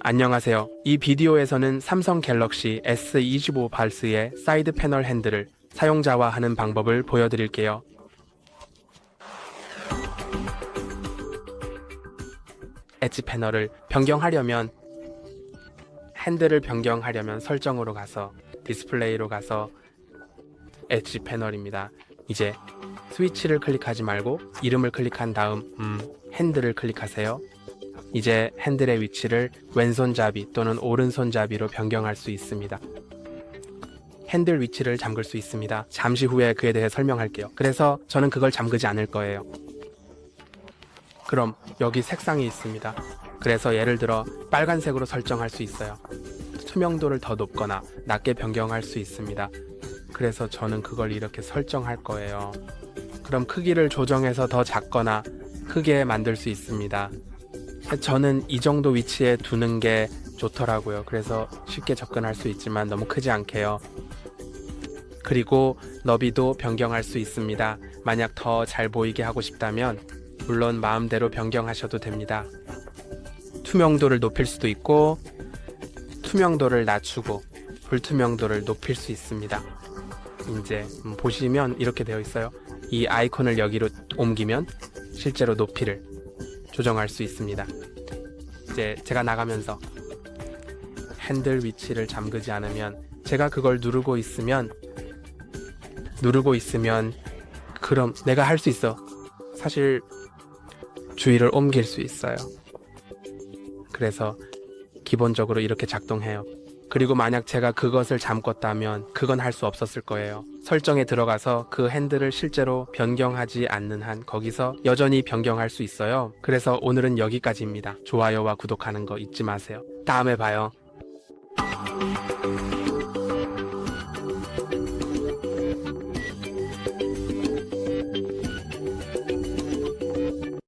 안녕하세요. 이 비디오에서는 삼성 갤럭시 S25 발스의 사이드 패널 핸들을 사용자와 하는 방법을 보여드릴게요. 엣지 패널을 변경하려면 핸들을 변경하려면 설정으로 가서 디스플레이로 가서 엣지 패널입니다. 이제 스위치를 클릭하지 말고 이름을 클릭한 다음 음, 핸들을 클릭하세요. 이제 핸들의 위치를 왼손잡이 또는 오른손잡이로 변경할 수 있습니다. 핸들 위치를 잠글 수 있습니다. 잠시 후에 그에 대해 설명할게요. 그래서 저는 그걸 잠그지 않을 거예요. 그럼 여기 색상이 있습니다. 그래서 예를 들어 빨간색으로 설정할 수 있어요. 투명도를 더 높거나 낮게 변경할 수 있습니다. 그래서 저는 그걸 이렇게 설정할 거예요. 그럼 크기를 조정해서 더 작거나 크게 만들 수 있습니다. 저는 이 정도 위치에 두는 게 좋더라고요. 그래서 쉽게 접근할 수 있지만 너무 크지 않게요. 그리고 너비도 변경할 수 있습니다. 만약 더 잘 보이게 하고 싶다면 물론 마음대로 변경하셔도 됩니다. 투명도를 높일 수도 있고 투명도를 낮추고 불투명도를 높일 수 있습니다. 이제 음, 보시면 이렇게 되어 있어요. 이 아이콘을 여기로 옮기면 실제로 높이를 조정할 수 있습니다. 이제 제가 나가면서 핸들 위치를 잠그지 않으면 제가 그걸 누르고 있으면 누르고 있으면 그럼 내가 할 수 있어. 사실 주의를 옮길 수 있어요. 그래서 기본적으로 이렇게 작동해요. 그리고 만약 제가 그것을 잠궜다면 그건 할 수 없었을 거예요. 설정에 들어가서 그 핸들을 실제로 변경하지 않는 한 거기서 여전히 변경할 수 있어요. 그래서 오늘은 여기까지입니다. 좋아요와 구독하는 거 잊지 마세요. 다음에 봐요.